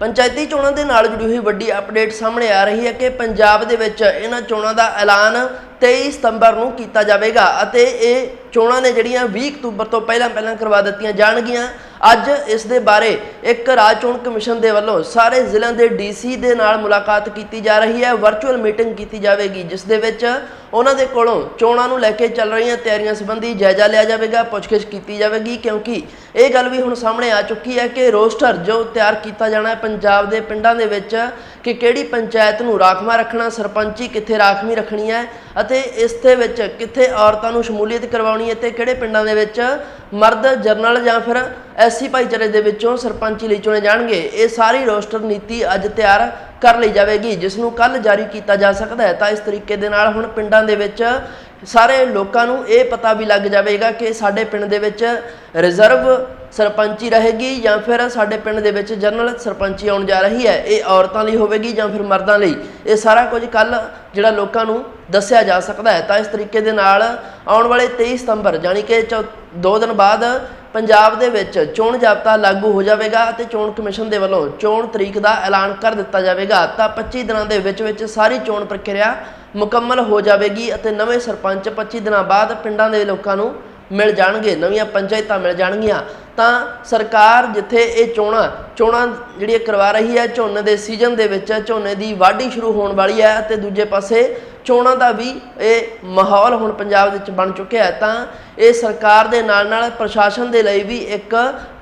ਪੰਚਾਇਤੀ ਚੋਣਾਂ ਦੇ ਨਾਲ ਜੁੜੀ ਹੋਈ ਵੱਡੀ ਅਪਡੇਟ ਸਾਹਮਣੇ ਆ ਰਹੀ ਹੈ ਕਿ ਪੰਜਾਬ ਦੇ ਵਿੱਚ ਇਹਨਾਂ ਚੋਣਾਂ ਦਾ ਐਲਾਨ 23 ਸਤੰਬਰ ਨੂੰ ਕੀਤਾ ਜਾਵੇਗਾ ਅਤੇ ਇਹ ਚੋਣਾਂ ਨੇ ਜਿਹੜੀਆਂ 20 ਅਕਤੂਬਰ ਤੋਂ ਪਹਿਲਾਂ ਪਹਿਲਾਂ ਕਰਵਾ ਦਿੱਤੀਆਂ ਜਾਣਗੀਆਂ। ਅੱਜ ਇਸ ਦੇ ਬਾਰੇ ਇੱਕ ਰਾਜ ਚੋਣ ਕਮਿਸ਼ਨ ਦੇ ਵੱਲੋਂ ਸਾਰੇ ਜ਼ਿਲ੍ਹਿਆਂ ਦੇ ਡੀਸੀ ਦੇ ਨਾਲ ਮੁਲਾਕਾਤ ਕੀਤੀ ਜਾ ਰਹੀ ਹੈ। ਵਰਚੁਅਲ ਮੀਟਿੰਗ ਕੀਤੀ ਜਾਵੇਗੀ, ਜਿਸ ਦੇ ਵਿੱਚ ਉਹਨਾਂ ਦੇ ਕੋਲੋਂ ਚੋਣਾਂ ਨੂੰ ਲੈ ਕੇ ਚੱਲ ਰਹੀਆਂ ਤਿਆਰੀਆਂ ਸੰਬੰਧੀ ਜਾਇਜ਼ਾ ਲਿਆ ਜਾਵੇਗਾ, ਪੁੱਛਗਿੱਛ ਕੀਤੀ ਜਾਵੇਗੀ, ਕਿਉਂਕਿ ਇਹ ਗੱਲ ਵੀ ਹੁਣ ਸਾਹਮਣੇ ਆ ਚੁੱਕੀ ਹੈ ਕਿ ਰੋਸਟਰ ਜੋ ਤਿਆਰ ਕੀਤਾ ਜਾਣਾ ਹੈ ਪੰਜਾਬ ਦੇ ਪਿੰਡਾਂ ਦੇ ਵਿੱਚ ਕਿ ਕਿਹੜੀ ਪੰਚਾਇਤ ਨੂੰ ਰਾਖਵਾਂ ਰੱਖਣਾ, ਸਰਪੰਚੀ ਕਿੱਥੇ ਰਾਖਵੀਂ ਰੱਖਣੀ ਹੈ ਅਤੇ ਇਸ ਦੇ ਵਿੱਚ ਕਿੱਥੇ ਔਰਤਾਂ ਨੂੰ ਸ਼ਮੂਲੀਅਤ ਕਰਵਾਉਣੀ ਹੈ ਤੇ ਕਿਹੜੇ ਪਿੰਡਾਂ ਦੇ ਵਿੱਚ ਮਰਦ ਜਰਨਲ ਜਾਂ ਫਿਰ ਐਸਸੀ ਭਾਈਚਾਰੇ ਦੇ ਵਿੱਚੋਂ ਸਰਪੰਚੀ ਲਈ ਚੁਣੇ ਜਾਣਗੇ। ਇਹ ਸਾਰੀ ਰੋਸਟਰ ਨੀਤੀ ਅੱਜ ਤਿਆਰ ਕਰ ਲਈ ਜਾਵੇਗੀ ਜਿਸ ਨੂੰ ਕੱਲ ਜਾਰੀ ਕੀਤਾ ਜਾ ਸਕਦਾ ਹੈ। ਤਾਂ ਇਸ ਤਰੀਕੇ ਦੇ ਨਾਲ ਹੁਣ ਪਿੰਡਾਂ ਦੇ ਵਿੱਚ ਸਾਰੇ ਲੋਕਾਂ ਨੂੰ ਇਹ ਪਤਾ ਵੀ ਲੱਗ ਜਾਵੇਗਾ ਕਿ ਸਾਡੇ ਪਿੰਡ ਦੇ ਵਿੱਚ ਰਿਜ਼ਰਵ ਸਰਪੰਚੀ ਰਹੇਗੀ ਜਾਂ ਫਿਰ ਸਾਡੇ ਪਿੰਡ ਦੇ ਵਿੱਚ ਜਨਰਲ ਸਰਪੰਚੀ ਆਉਣ ਜਾ ਰਹੀ ਹੈ। ਇਹ ਔਰਤਾਂ ਲਈ ਹੋਵੇਗੀ ਜਾਂ ਫਿਰ ਮਰਦਾਂ ਲਈ। ਇਹ ਸਾਰਾ ਕੁਝ ਕੱਲ ਜਿਹੜਾ ਲੋਕਾਂ ਨੂੰ ਦੱਸਿਆ ਜਾ ਸਕਦਾ ਹੈ। ਤਾਂ ਇਸ ਤਰੀਕੇ ਦੇ ਨਾਲ ਆਉਣ ਵਾਲੇ 23 ਸਤੰਬਰ ਜਾਨੀ ਕਿ 2 ਦਿਨ ਬਾਅਦ ਪੰਜਾਬ ਦੇ ਵਿੱਚ ਚੋਣ ਜਾਬਤਾ ਲਾਗੂ ਹੋ ਜਾਵੇਗਾ ਅਤੇ ਚੋਣ ਕਮਿਸ਼ਨ ਦੇ ਵੱਲੋਂ ਚੋਣ ਤਰੀਕ ਦਾ ਐਲਾਨ ਕਰ ਦਿੱਤਾ ਜਾਵੇਗਾ। ਤਾਂ 25 ਦਿਨਾਂ ਦੇ ਵਿੱਚ ਵਿੱਚ ਸਾਰੀ ਚੋਣ ਪ੍ਰਕਿਰਿਆ ਮੁਕੰਮਲ ਹੋ ਜਾਵੇਗੀ ਅਤੇ ਨਵੇਂ ਸਰਪੰਚ 25 ਦਿਨਾਂ ਬਾਅਦ ਪਿੰਡਾਂ ਦੇ ਲੋਕਾਂ ਨੂੰ ਮਿਲ ਜਾਣਗੇ, ਨਵੀਆਂ ਪੰਚਾਇਤਾਂ ਮਿਲ ਜਾਣਗੀਆਂ। ਤਾਂ ਸਰਕਾਰ ਜਿੱਥੇ ਇਹ ਚੋਣਾਂ ਚੋਣਾਂ ਜਿਹੜੀਆਂ ਕਰਵਾ ਰਹੀ ਹੈ, ਝੋਨੇ ਦੇ ਸੀਜ਼ਨ ਦੇ ਵਿੱਚ ਝੋਨੇ ਦੀ ਵਾਢੀ ਸ਼ੁਰੂ ਹੋਣ ਵਾਲੀ ਹੈ ਅਤੇ ਦੂਜੇ ਪਾਸੇ ਚੋਣਾਂ ਦਾ ਵੀ ਇਹ ਮਾਹੌਲ ਹੁਣ ਪੰਜਾਬ ਵਿੱਚ ਬਣ ਚੁੱਕਿਆ ਹੈ। ਤਾਂ ਇਹ ਸਰਕਾਰ ਦੇ ਨਾਲ ਨਾਲ ਪ੍ਰਸ਼ਾਸਨ ਦੇ ਲਈ ਵੀ ਇੱਕ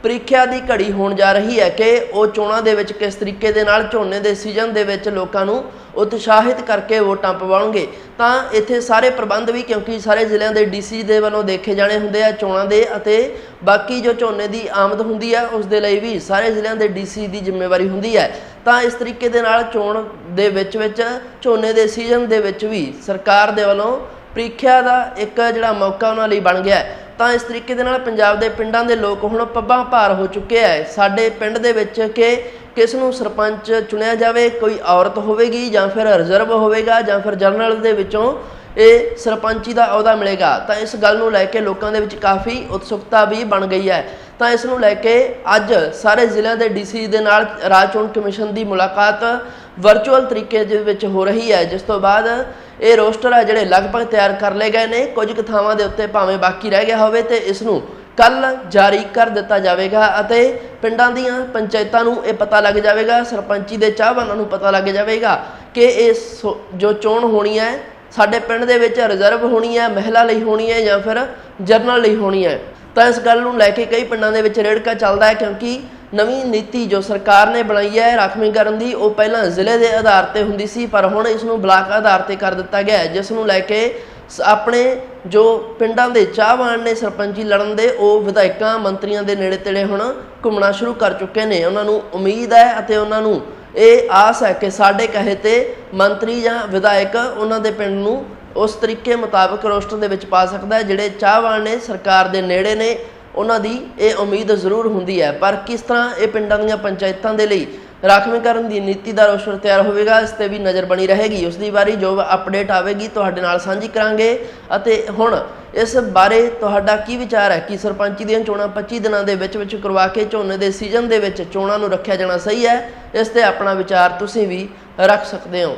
ਪ੍ਰੀਖਿਆ ਦੀ ਘੜੀ ਹੋਣ ਜਾ ਰਹੀ ਹੈ ਕਿ ਉਹ ਚੋਣਾਂ ਦੇ ਵਿੱਚ ਕਿਸ ਤਰੀਕੇ ਦੇ ਨਾਲ ਝੋਨੇ ਦੇ ਸੀਜ਼ਨ ਦੇ ਵਿੱਚ ਲੋਕਾਂ ਨੂੰ ਉਤਸ਼ਾਹਿਤ ਕਰਕੇ ਵੋਟਾਂ ਪਵਾਉਣਗੇ। ਤਾਂ ਇੱਥੇ ਸਾਰੇ ਪ੍ਰਬੰਧ ਵੀ, ਕਿਉਂਕਿ ਸਾਰੇ ਜ਼ਿਲ੍ਹਿਆਂ ਦੇ ਡੀਸੀ ਦੇ ਵੱਲੋਂ ਦੇਖੇ ਜਾਣੇ ਹੁੰਦੇ ਆ ਚੋਣਾਂ ਦੇ ਅਤੇ ਬਾਕੀ ਜੋ ਝੋਨੇ ਦੀ ਆਮਦ ਹੁੰਦੀ ਹੈ, ਉਸ ਦੇ ਲਈ ਵੀ ਸਾਰੇ ਜ਼ਿਲ੍ਹਿਆਂ ਦੇ ਡੀਸੀ ਦੀ ਜ਼ਿੰਮੇਵਾਰੀ ਹੁੰਦੀ ਹੈ। ਤਾਂ ਇਸ ਤਰੀਕੇ ਦੇ ਨਾਲ ਚੋਣ ਦੇ ਵਿੱਚ ਵਿੱਚ, ਝੋਨੇ ਦੇ ਸੀਜ਼ਨ ਦੇ ਵਿੱਚ ਵੀ ਸਰਕਾਰ ਦੇ ਵੱਲੋਂ ਪ੍ਰੀਖਿਆ ਦਾ ਇੱਕ ਜਿਹੜਾ ਮੌਕਾ ਉਹਨਾਂ ਲਈ ਬਣ ਗਿਆ ਹੈ। ਤਾਂ ਇਸ ਤਰੀਕੇ ਦੇ ਨਾਲ ਪੰਜਾਬ ਦੇ ਪਿੰਡਾਂ ਦੇ ਲੋਕ ਹੁਣ ਪੱਬਾਂ ਭਾਰ ਹੋ ਚੁੱਕੇ ਹੈ। ਸਾਡੇ ਪਿੰਡ ਦੇ ਵਿੱਚ ਕਿ ਕਿਸ ਨੂੰ ਸਰਪੰਚ ਚੁਣਿਆ ਜਾਵੇ, ਕੋਈ ਔਰਤ ਹੋਵੇਗੀ ਜਾਂ ਫਿਰ ਰਿਜ਼ਰਵ ਹੋਵੇਗਾ ਜਾਂ ਫਿਰ ਜਨਰਲ ਦੇ ਵਿੱਚੋਂ ਇਹ ਸਰਪੰਚੀ ਦਾ ਅਹੁਦਾ ਮਿਲੇਗਾ। ਤਾਂ ਇਸ ਗੱਲ ਨੂੰ ਲੈ ਕੇ ਲੋਕਾਂ ਦੇ ਵਿੱਚ ਕਾਫੀ ਉਤਸੁਕਤਾ ਵੀ ਬਣ ਗਈ ਹੈ। ਤਾਂ ਇਸ ਨੂੰ ਲੈ ਕੇ ਅੱਜ ਸਾਰੇ ਜ਼ਿਲ੍ਹਿਆਂ ਦੇ ਡੀਸੀ ਦੇ ਨਾਲ ਰਾਜ ਚੋਣ ਕਮਿਸ਼ਨ ਦੀ ਮੁਲਾਕਾਤ ਵਰਚੁਅਲ ਤਰੀਕੇ ਦੇ ਵਿੱਚ ਹੋ ਰਹੀ ਹੈ। ਜਿਸ ਤੋਂ ਬਾਅਦ ਇਹ ਰੋਸਟਰ ਆ ਜਿਹੜੇ ਲਗਭਗ ਤਿਆਰ ਕਰ ਲਏ ਗਏ ਨੇ। ਕੁਝ ਕੁ ਥਾਵਾਂ ਦੇ ਉੱਤੇ ਭਾਵੇਂ ਬਾਕੀ ਰਹਿ ਗਿਆ ਹੋਵੇ ਤੇ ਇਸ ਨੂੰ ਕੱਲ ਜਾਰੀ ਕਰ ਦਿੱਤਾ ਜਾਵੇਗਾ ਅਤੇ ਪਿੰਡਾਂ ਦੀਆਂ ਪੰਚਾਇਤਾਂ ਨੂੰ ਇਹ ਪਤਾ ਲੱਗ ਜਾਵੇਗਾ, ਸਰਪੰਚੀ ਦੇ ਚਾਹਵਾਨਾਂ ਨੂੰ ਪਤਾ ਲੱਗ ਜਾਵੇਗਾ ਕਿ ਇਹ ਸੋ- ਜੋ ਚੋਣ ਹੋਣੀ ਹੈ, ਸਾਡੇ ਪਿੰਡ ਦੇ ਵਿੱਚ ਰਿਜ਼ਰਵ ਹੋਣੀ ਹੈ, ਮਹਿਲਾ ਲਈ ਹੋਣੀ ਹੈ ਜਾਂ ਫਿਰ ਜਰਨਲ ਲਈ ਹੋਣੀ ਹੈ। ਤਾਂ ਇਸ ਗੱਲ ਨੂੰ ਲੈ ਕੇ ਕਈ ਪਿੰਡਾਂ ਦੇ ਵਿੱਚ ਰੇੜਕਾ ਚੱਲਦਾ ਹੈ ਕਿਉਂਕਿ ਨਵੀਂ ਨੀਤੀ ਜੋ ਸਰਕਾਰ ਨੇ ਬਣਾਈ ਹੈ ਰਾਖਵੀਕਰਨ ਦੀ, ਉਹ ਪਹਿਲਾਂ ਜ਼ਿਲ੍ਹੇ ਦੇ ਆਧਾਰ ਤੇ ਹੁੰਦੀ ਸੀ, ਪਰ ਹੁਣ ਇਸ ਨੂੰ ਬਲਾਕ ਆਧਾਰ ਤੇ ਕਰ ਦਿੱਤਾ ਗਿਆ ਹੈ, ਜਿਸ ਨੂੰ ਲੈ ਕੇ ਸ- ਆਪਣੇ ਜੋ ਪਿੰਡਾਂ ਦੇ ਚਾਹਵਾਨ ਨੇ ਸਰਪੰਚੀ ਲੜਨ ਦੇ, ਉਹ ਵਿਧਾਇਕਾਂ, ਮੰਤਰੀਆਂ ਦੇ ਨੇੜੇ ਤੇੜੇ ਹੁਣ ਘੁੰਮਣਾ ਸ਼ੁਰੂ ਕਰ ਚੁੱਕੇ ਨੇ। ਉਹਨਾਂ ਨੂੰ ਉਮੀਦ ਹੈ ਅਤੇ ਉਹਨਾਂ ਨੂੰ ਇਹ ਆਸ ਹੈ ਕਿ ਸਾਡੇ ਕਹੇ ਤੇ ਮੰਤਰੀ ਜਾਂ ਵਿਧਾਇਕ ਉਹਨਾਂ ਦੇ ਪਿੰਡ ਨੂੰ ਉਸ ਤਰੀਕੇ ਮੁਤਾਬਕ ਰੋਸਟਰ ਦੇ ਵਿੱਚ ਪਾ ਸਕਦਾ ਹੈ, ਜਿਹੜੇ ਚਾਹਵਾਨ ਨੇ, ਸਰਕਾਰ ਦੇ ਨੇੜੇ ਨੇ ਉਹਨਾਂ ਦੀ ਇਹ ਉਮੀਦ ਜ਼ਰੂਰ ਹੁੰਦੀ ਹੈ। ਪਰ ਕਿਸ ਤਰ੍ਹਾਂ ਇਹ ਪਿੰਡਾਂ ਦੀਆਂ ਪੰਚਾਇਤਾਂ ਦੇ ਲਈ ਰਾਖਵੀਕਰਨ ਦੀ ਨੀਤੀ ਦਾ ਰੋਸ਼ਰ ਤਿਆਰ ਹੋਵੇਗਾ, ਇਸ ਤੇ ਵੀ ਨਜ਼ਰ ਬਣੀ ਰਹੇਗੀ। ਉਸ ਦੀ ਵਾਰੀ ਜੋ ਅਪਡੇਟ ਆਵੇਗੀ, ਤੁਹਾਡੇ ਨਾਲ ਸਾਂਝੀ ਕਰਾਂਗੇ। ਅਤੇ ਹੁਣ ਇਸ ਬਾਰੇ ਤੁਹਾਡਾ ਕੀ ਵਿਚਾਰ ਹੈ? ਕਿ ਸਰਪੰਚੀ ਦੀਆਂ ਚੋਣਾਂ 25 ਦਿਨਾਂ ਦੇ ਵਿੱਚ ਵਿੱਚ ਕਰਵਾ ਕੇ ਝੋਨੇ ਦੇ ਸੀਜ਼ਨ ਦੇ ਵਿੱਚ ਚੋਣਾਂ ਨੂੰ ਰੱਖਿਆ ਜਾਣਾ ਸਹੀ ਹੈ? ਇਸ ਤੇ ਆਪਣਾ ਵਿਚਾਰ ਤੁਸੀਂ ਵੀ ਰੱਖ ਸਕਦੇ ਹੋ।